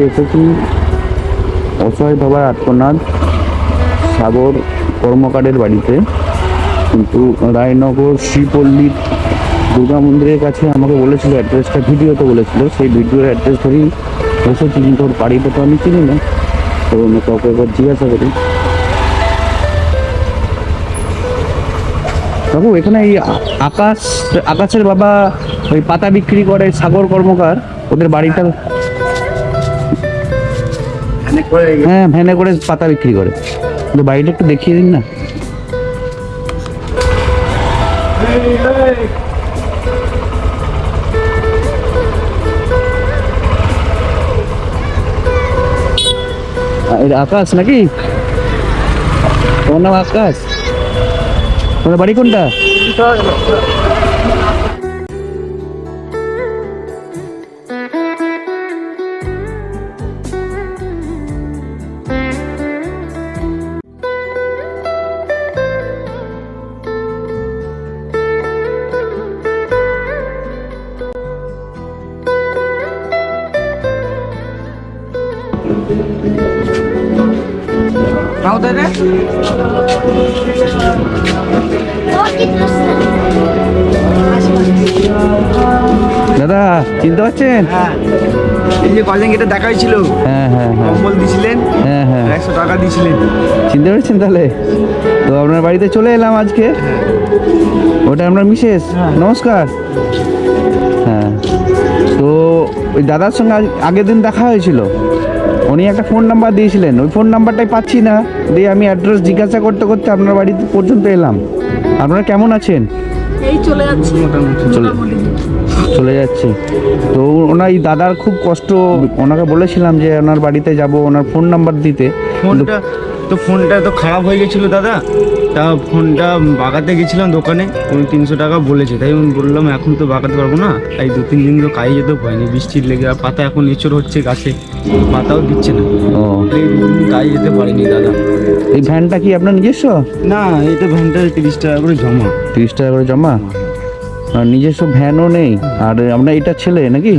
আজকে এসেছি অসহায় বাবার আত্মনাথ সাগর কর্মকারের বাড়িতে। কিন্তু রায়নগর শ্রীপল্লী দুর্গা মন্দিরের কাছে আমাকে বলেছিল, অ্যাড্রেসটা ভিডিওতে বলেছিল, সেই ভিডিওর অ্যাড্রেস ধরেই এসেছি কিন্তু ওর বাড়িটা তো আমি চিনি না। তো অন্য কাউকে একবার জিজ্ঞাসা করি। বাবু, এখানে এই আকাশ, আকাশের বাবা ওই পাতা বিক্রি করে সাগর কর্মকার, ওদের বাড়িটা হ্যাঁ ভ্যানে করে পাতা বিক্রি করে। কিন্তু বাড়িটা একটু দেখিয়ে দিন না। আকাশ নাকি? তোমার নাম আকাশ? তোমার বাড়ি কোনটা? দাও দে রে দাদা চিনতে পারছেন? হ্যাঁ। এই যে কদিন এটা দেখা হয়েছিল হ্যাঁ, হ্যাঁ হ্যাঁ কম্বল দিছিলেন হ্যাঁ, হ্যাঁ। একশো টাকা দিয়েছিলেন চিনতে পারছেন তাহলে? তো আপনার বাড়িতে চলে এলাম আজকে। ওটা আপনার মিসেস নমস্কার। হ্যাঁ। তো ওই দাদার সঙ্গে আগের দিন দেখা হয়েছিল। উনি একটা ফোন নাম্বার দিয়েছিলেন। ওই ফোন নাম্বারটাই পাচ্ছি না। দিয়ে আমি অ্যাড্রেস জিজ্ঞাসা করতে করতে আপনার বাড়িতে পর্যন্ত এলাম। আপনারা কেমন আছেন? এই চলে যাচ্ছে। চলে চলে যাচ্ছে। তো ওনার এই দাদার খুব কষ্ট ওনাকে বলেছিলাম যে ওনার বাড়িতে যাব ওনার ফোন নাম্বার দিতে। তো ফোনটা তো খারাপ হয়ে গেছিল দাদা। তা ফোনটা বাগাতে গেছিলাম দোকানে উনি তিনশো টাকা বলেছে। তাই আমি বললাম এখন তো বাগাতে পারব না। তাই দু তিন দিন তো কাজে যেতেও পারিনি বৃষ্টির লেগে আর পাতা এখন এঁচড় হচ্ছে গাছে। পাতাও দিচ্ছে না। কাজে যেতে পারিনি দাদা। এই ভ্যানটা কি আপনার নিজস্ব? না এটা ভ্যানটা তিরিশ টাকা করে জমা। তিরিশ টাকা করে জমা। আর নিজস্ব ভ্যানও নেই। আর আপনার এটা ছেলে নাকি?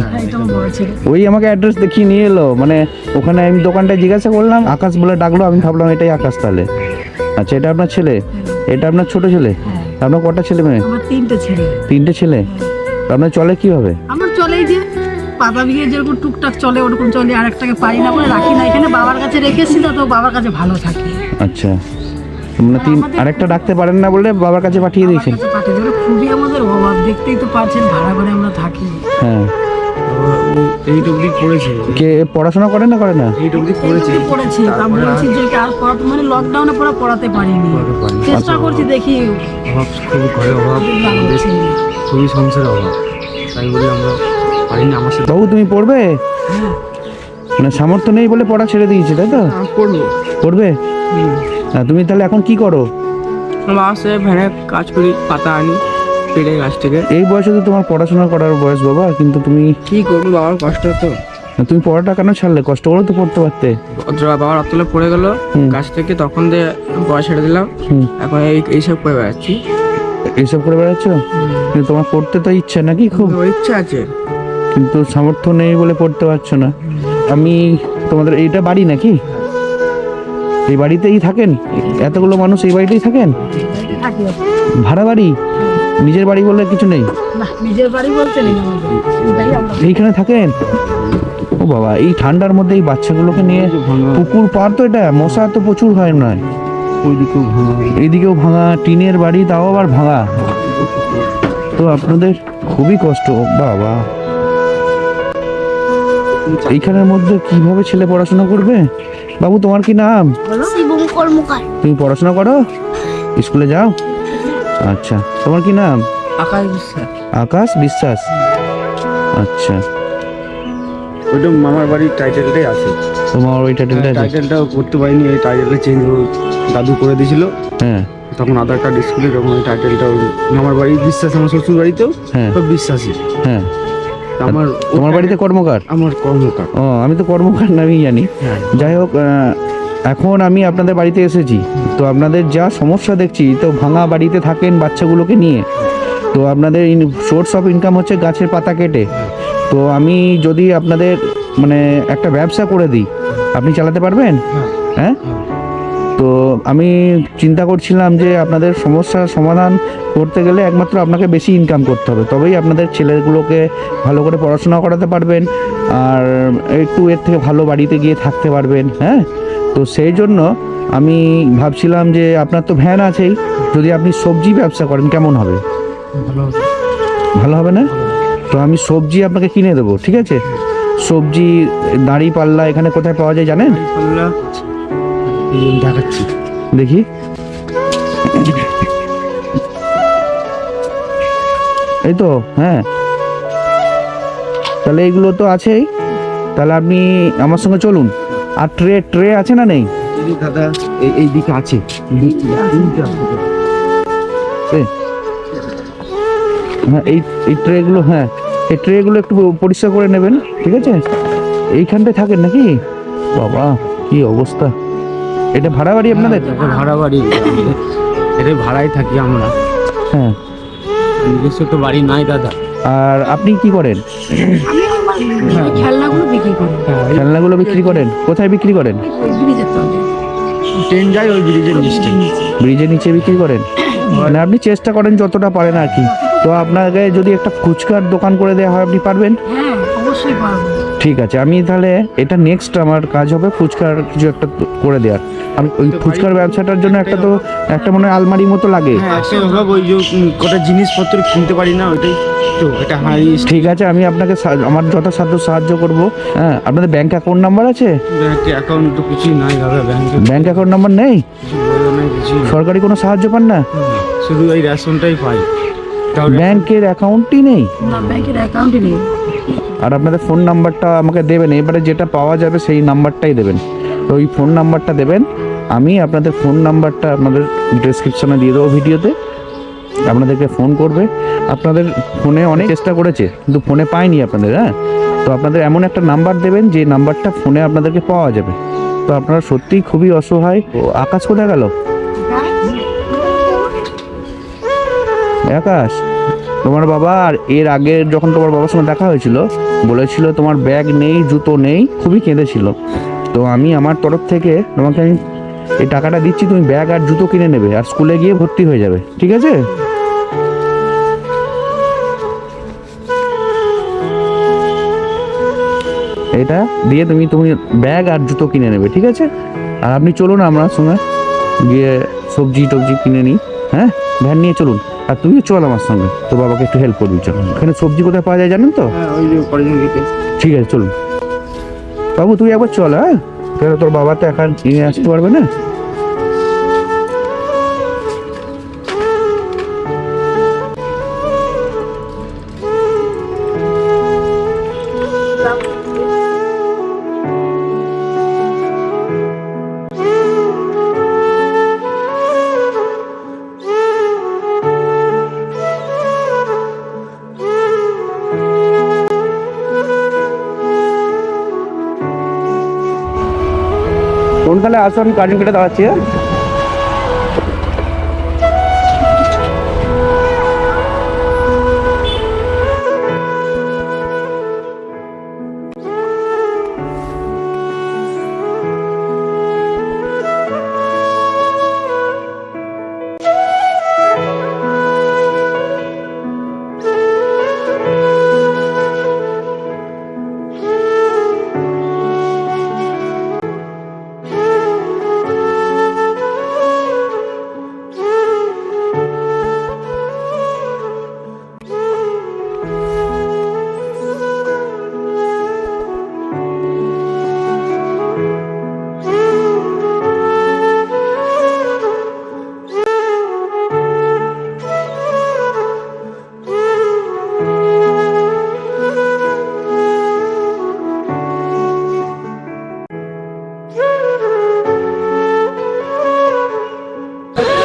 ছেলে। ওই আমাকে অ্যাড্রেস দেখিয়ে নিয়ে এলো। মানে ওখানে আমি দোকানটায় জিজ্ঞাসা করলাম আকাশ বলে ডাকলো আমি ভাবলাম এটাই আকাশ তাহলে। আচ্ছা এটা আপনার ছেলে? এটা আপনার ছোট ছেলে? আপনার কটা ছেলে মেয়ে? তিনটে ছেলে। তিনটে ছেলে? আপনার চলে কীভাবে? আমার চলেই যে পাতা বিয়ে যেরকম টুকটাক চলে ওরকম চলে আর একটাকে পাই না বলে রাখি না। এখানে বাবার কাছে রেখেছি তো তো বাবার কাছে ভালো থাকে। আচ্ছা। মানে তিন আরেকটা ডাকতে পারেন না বলে বাবার কাছে পাঠিয়ে দিয়েছেন। দেখতেই তো পারছেন ভাড়া করে আমরা থাকি। হ্যাঁ। এইটুকুই পড়েছে কে পড়াশোনা করে না করে না? এইটুকুই পড়েছে এইটুকু পড়েছি তা তারপরে বলছি যে আর পড়াতে মানে লকডাউনে পড়া পড়াতে পারিনি। চেষ্টা করছি দেখি। অভাব খুবই ঘরে অভাব। খুবই সংসারের অভাব। তাই বলে আমরা পারিনি। আমার সাথে বাবু তুমি পড়বে? মানে সামর্থ্য নেই বলে পড়া ছেড়ে দিয়েছে তাই তো? পড়ব। পড়বে? হ্যাঁ তুমি তাহলে এখন কি করো? আমার সে ভ্যানে কাজ করি পাতা আনি। পেড়ে গাছ থেকে। এই বয়সে তো তোমার পড়াশোনা করার বয়স বাবা কিন্তু তুমি কি করব বাবার কষ্ট তো? তুমি পড়াটা কেন ছাড়লে? কষ্ট করে তো পড়তে পারতে। বাবার অতলে পড়ে গেল। গাছ থেকে তখন দিয়ে পড়া ছেড়ে দিলাম এখন এই এইসব করে বেড়াচ্ছি। এইসব করে বেড়াচ্ছ? কিন্তু তোমার পড়তে তো ইচ্ছা নাকি খুব? ইচ্ছা আছে। কিন্তু সামর্থ্য নেই বলে পড়তে পারছ না। আমি তোমাদের এইটা বাড়ি নাকি? এই বাড়িতেই থাকেন? এতগুলো মানুষ এই বাড়িতেই থাকেন? ভাড়া বাড়ি? নিজের বাড়ি বলে কিছু নেই? না নিজের বাড়ি বলতে নেই আমাদের। এইখানে থাকেন? ও বাবা এই ঠান্ডার মধ্যে এই বাচ্চাগুলোকে নিয়ে পুকুর পার তো এটা মশা তো প্রচুর হয় নয় ওইদিকেও ভাঙা। এইদিকেও ভাঙা টিনের বাড়ি তাও আবার ভাঙা। তো আপনাদের খুবই কষ্ট বাবা। এইখানের মধ্যে কীভাবে ছেলে পড়াশোনা করবে? বাবু তোমার কি নাম? তুমি পড়াশোনা করো? স্কুলে যাও। আচ্ছা। তোমার কি নাম? আকাশ বিশ্বাস। আকাশ বিশ্বাস? আচ্ছা। ওইটা মামার বাড়ির টাইটেলটাই আছে। তোমার ওই টাইটেলটা আছে? টাইটেলটাও করতে পারিনি এই টাইটেলটা চেঞ্জ দাদু করে দিয়েছিল। হ্যাঁ। তখন আধার কার্ড স্কুলে যখন ওই টাইটেলটা মামার বাড়ি বিশ্বাস আমার শ্বশুর বাড়িতেও হ্যাঁ। সব বিশ্বাসী হ্যাঁ। আমার তোমার বাড়িতে কর্মকার? আমার কর্মকার। ও আমি তো কর্মকার নামই জানি। হ্যাঁ। যাই হোক এখন আমি আপনাদের বাড়িতে এসেছি। তো আপনাদের যা সমস্যা দেখছি, তো ভাঙা বাড়িতে থাকেন বাচ্চাগুলোকে নিয়ে। তো আপনাদের সোর্স অফ ইনকাম হচ্ছে গাছের পাতা কেটে। তো আমি যদি আপনাদের মানে একটা ব্যবসা করে দিই, আপনি চালাতে পারবেন? হ্যাঁ? তো আমি চিন্তা করছিলাম যে আপনাদের সমস্যার সমাধান করতে গেলে একমাত্র আপনাকে বেশি ইনকাম করতে হবে। তবেই আপনাদের ছেলেগুলোকে ভালো করে পড়াশোনা করাতে পারবেন, আর একটু এর থেকে ভালো বাড়িতে গিয়ে থাকতে পারবেন হ্যাঁ? তো সেই জন্য আমি ভাবছিলাম যে আপনার তো ভ্যান আছেই যদি আপনি সবজি ব্যবসা করেন কেমন হবে? ভালো হবে। না? তো আমি সবজি আপনাকে কিনে দেবো ঠিক আছে? সবজি দাঁড়ি পাল্লা এখানে কোথায় পাওয়া যায় জানেন? দেখাচ্ছি। দেখি। এই তো হ্যাঁ। তাহলে এইগুলো তো আছেই। তাহলে আপনি আমার সঙ্গে চলুন। আর ট্রে ট্রে আছে না নেই? দাদা এই এই দিকে আছে? হ্যাঁ এই এই ট্রেগুলো হ্যাঁ। এই ট্রেগুলো একটু পরিষ্কার করে নেবেন ঠিক আছে? এইখানটায় থাকেন নাকি? বাবা কি অবস্থা। এটা ভাড়া বাড়ি আপনাদের? এটা ভাড়া বাড়ি। এটা ভাড়ায় থাকি আমরা। হ্যাঁ। নিজস্ব তো বাড়ি নাই দাদা। আর আপনি কি করেন? খেলনাগুলো বিক্রি করি খেলনাগুলো বিক্রি করেন? কোথায় বিক্রি করেন? ট্রেন যায় ওই ব্রিজের নিচে। ব্রিজের নিচে বিক্রি করেন? মানে আপনি চেষ্টা করেন যতটা পারেন আর কি। তো আপনাকে যদি একটা ফুচকার দোকান করে দেওয়া হয় আপনি পারবেন? হ্যাঁ অবশ্যই পারব। ঠিক আছে আমি তাহলে এটা নেক্সট আমার কাজ হবে ফুচকার কিছু একটা করে দেওয়ার আমি ওই ফুচকার ব্যবসাটার জন্য একটা তো একটা মনে হয় আলমারি মতো লাগে। হ্যাঁ অভাব ওই যে কটা জিনিসপত্র কিনতে পারি না ওইটাই তো এটা হাই ঠিক আছে আমি আপনাকে আমার যথাসাধ্য সাহায্য করব। হ্যাঁ আপনাদের ব্যাংক অ্যাকাউন্ট নাম্বার আছে? ব্যাংক অ্যাকাউন্ট তো কিছুই নাই দাদা ব্যাংকে ব্যাংক অ্যাকাউন্ট নাম্বার নেই। সরকারি কোনো সাহায্য পান না? শুধু এই রেশনটাই পাই। ব্যাংকের অ্যাকাউন্টই নেই? না ব্যাংকের অ্যাকাউন্টে নেই। আর আপনাদের ফোন নাম্বারটা আমাকে দেবেন। এবারে যেটা পাওয়া যাবে সেই নাম্বারটাই দেবেন। তো ওই ফোন নাম্বারটা দেবেন। আমি আপনাদের ফোন নাম্বারটা আপনাদের ডিসক্রিপশনে দিয়ে দেবো ভিডিওতে। আপনাদেরকে ফোন করবে। আপনাদের ফোনে অনেক চেষ্টা করেছে কিন্তু ফোনে পায়নি আপনাদের হ্যাঁ? তো আপনাদের এমন একটা নাম্বার দেবেন যে নাম্বারটা ফোনে আপনাদেরকে পাওয়া যাবে। তো আপনারা সত্যিই খুবই অসহায়। ও, আকাশ কোথায় গেল? আকাশ? তোমার বাবা আর এর আগে যখন তোমার বাবার সঙ্গে দেখা হয়েছিল, বলেছিল তোমার ব্যাগ নেই, জুতো নেই, খুবই কেঁদেছিল। তো আমি আমার তরফ থেকে তোমাকে আমি এই টাকাটা দিচ্ছি, তুমি ব্যাগ আর জুতো কিনে নেবে আর স্কুলে গিয়ে ভর্তি হয়ে যাবে। ঠিক আছে? এটা দিয়ে তুমি তুমি ব্যাগ আর জুতো কিনে নেবে, ঠিক আছে? আর আপনি চলুন আমার সঙ্গে গিয়ে সবজি টবজি কিনে নিই হ্যাঁ? ভ্যান নিয়ে চলুন। আর তুইও চল আমার সঙ্গে। তোর বাবাকে একটু হেল্প করবি চল। এখানে সবজি কোথায় পাওয়া যায় জানেন তো? হ্যাঁ ঠিক আছে চলুন। বাবু তুই একবার চল হ্যাঁ? তোর বাবা তো এখন নিয়ে আসতে পারবে না? আমি কার্টুন কেটে দাঁড়াচ্ছি। হ্যাঁ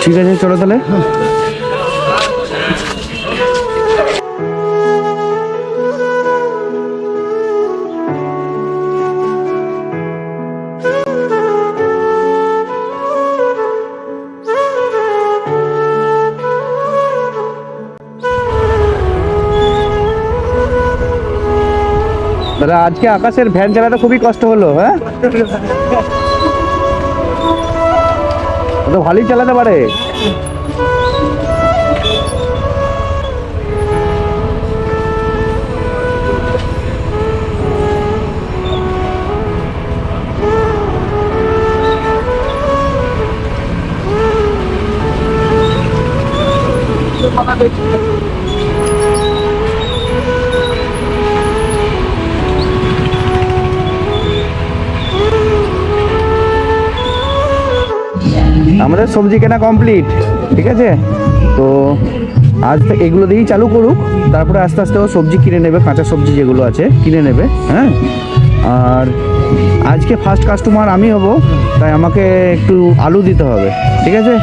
ঠিক আছে চলো তাহলে দাদা আজকে আকাশের ভ্যান চালাতে খুবই কষ্ট হলো হ্যাঁ তো ভালোই চালাতে পারে। আমাদের সবজি কেনা কমপ্লিট ঠিক আছে? তো আজ থেকে এগুলো দিয়েই চালু করুক, তারপরে আস্তে আস্তে ও সবজি কিনে নেবে, কাঁচা সবজি যেগুলো আছে, কিনে নেবে হ্যাঁ? আর আজকে ফার্স্ট কাস্টমার আমি হব, তাই আমাকে একটু আলু দিতে হবে, ঠিক আছে?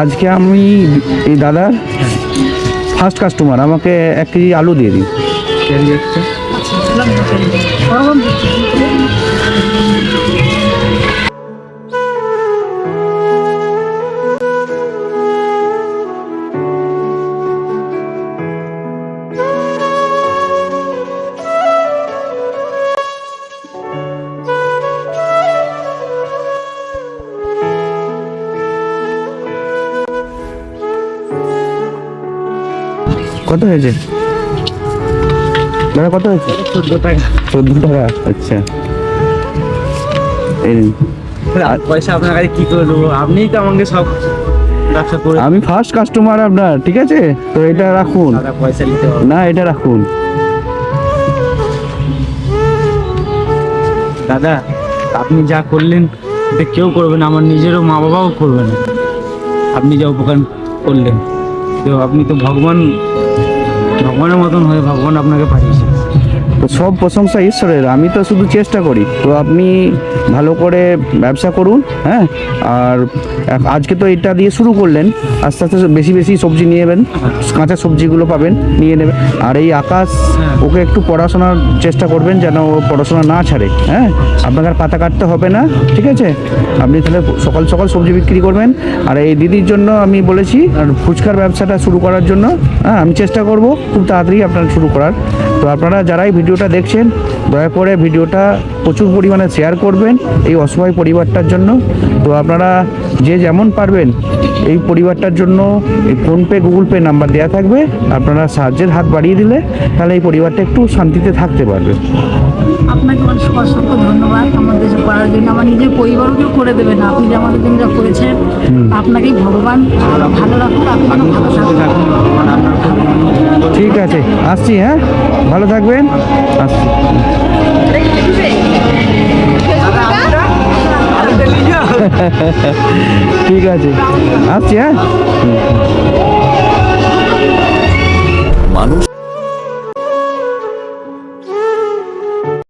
আজকে আমি এই দাদার ফার্স্ট কাস্টমার আমাকে এক কেজি আলু দিয়ে দিন। কত হয়েছে? দাদা কত হয়েছে? চোদ্দ টাকা। চোদ্দ টাকা আচ্ছা এই পয়সা আপনার কাছে কি করে দেবো? আপনিই তো আমাকে সব আমি ফার্স্ট কাস্টমার আপনার ঠিক আছে? তো এটা রাখুন। না এটা রাখুন। দাদা আপনি যা করলেন এটা কেউ করবে না আমার নিজেরও মা বাবাও করবে না। আপনি যা উপকার করলেন। তো আপনি তো ভগবান ভগবানের মতন হয়ে ভগবান আপনাকে পাঠিয়েছে। তো সব প্রশংসা ঈশ্বরের, আমি তো শুধু চেষ্টা করি। তো আপনি ভালো করে ব্যবসা করুন হ্যাঁ? আর আজকে তো এটা দিয়ে শুরু করলেন, আস্তে আস্তে বেশি বেশি সবজি নিয়ে নেবেন, কাঁচা সবজিগুলো পাবেন, নিয়ে নেবেন। আর এই আকাশ, ওকে একটু পড়াশোনার চেষ্টা করবেন যেন ও পড়াশোনা না ছাড়ে হ্যাঁ? আপনাকে আর পাতা কাটতে হবে না, ঠিক আছে? আপনি তাহলে সকাল সকাল সবজি বিক্রি করবেন। আর এই দিদির জন্য আমি বলেছি, আর ফুচকার ব্যবসাটা শুরু করার জন্য হ্যাঁ? আমি চেষ্টা করব, খুব তাড়াতাড়ি আপনার শুরু করার। আপনারা যারাই ভিডিওটা দেখছেন, দয়া করে ভিডিওটা প্রচুর পরিমাণে শেয়ার করবেন এই অসহায় পরিবারটার জন্য। তো আপনারা যে যেমন পারবেন এই পরিবারটার জন্য এই ফোনপে, গুগল পে নাম্বার দেওয়া থাকবে। আপনারা সাহায্যের হাত বাড়িয়ে দিলে তাহলে এই পরিবারটা একটু শান্তিতে থাকতে পারবে। আপনাকে অসংখ্য ধন্যবাদ। আমাদের করার জন্য আমার নিজের পরিবারকেও করে দেবেন আপনি যে আমাদের জন্য যা করেছেন আপনাকেই ভগবান ভালো রাখুন আপনি যেন ভালো ঠিক আছে। আসছি হ্যাঁ? ভালো থাকবেন। আসছি। ঠিক আছে। আসছি হ্যাঁ? মানুষ